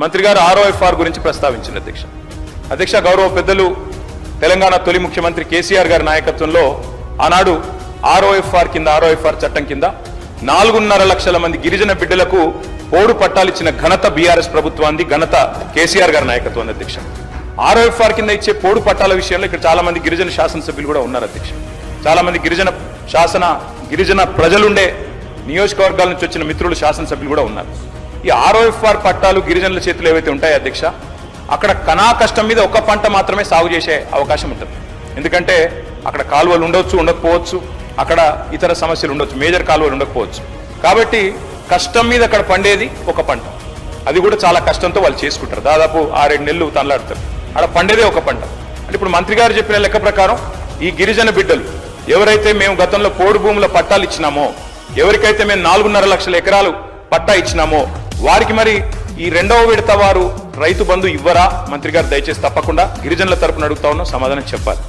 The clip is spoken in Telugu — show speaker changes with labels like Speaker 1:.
Speaker 1: మంత్రి గారు ఆర్ఓఎఫ్ఆర్ గురించి ప్రస్తావించింది అధ్యక్ష. అధ్యక్ష గౌరవ పెద్దలు తెలంగాణ తొలి ముఖ్యమంత్రి కేసీఆర్ గారి నాయకత్వంలో ఆనాడు ఆర్ఓఎఫ్ఆర్ కింద ఆర్ఓఎఫ్ఆర్ చట్టం కింద నాలుగున్నర లక్షల మంది గిరిజన బిడ్డలకు పోడు పట్టాలు ఇచ్చిన ఘనత బీఆర్ఎస్ ప్రభుత్వాన్ని ఘనత కేసీఆర్ గారి నాయకత్వం అధ్యక్ష. ఆర్ఓఎఫ్ఆర్ కింద ఇచ్చే పోడు పట్టాల విషయంలో ఇక్కడ చాలా మంది గిరిజన శాసనసభ్యులు కూడా ఉన్నారు అధ్యక్ష. చాలా మంది గిరిజన శాసన గిరిజన ప్రజలుండే నియోజకవర్గాల నుంచి వచ్చిన మిత్రులు శాసనసభ్యులు కూడా ఉన్నారు. ఈ ఆర్ఓఎఫ్ఆర్ పట్టాలు గిరిజనుల చేతులు ఏవైతే ఉంటాయో అధ్యక్ష అక్కడ కణా కష్టం మీద ఒక పంట మాత్రమే సాగు చేసే అవకాశం ఉంటుంది. ఎందుకంటే అక్కడ కాలువలు ఉండొచ్చు ఉండకపోవచ్చు అక్కడ ఇతర సమస్యలు ఉండొచ్చు మేజర్ కాలువలు ఉండకపోవచ్చు. కాబట్టి కష్టం మీద అక్కడ పండేది ఒక పంట. అది కూడా చాలా కష్టంతో వాళ్ళు చేసుకుంటారు. దాదాపు ఆరేడు నెలలు తనలాడతారు. అక్కడ పండేదే ఒక పంట. అంటే ఇప్పుడు మంత్రి గారు చెప్పిన లెక్క ప్రకారం ఈ గిరిజన బిడ్డలు ఎవరైతే మేము గతంలో పోడు భూముల పట్టాలు ఇచ్చినామో ఎవరికైతే మేము నాలుగున్నర లక్షల ఎకరాలు పట్టా ఇచ్చినామో వారికి మరి ఈ రెండవ విడత వారు రైతు బంధు ఇవ్వరా? మంత్రి గారు దయచేసి తప్పకుండా గిరిజనుల తరపున అడుగుతా ఉన్నాం సమాధానం చెప్పాలి.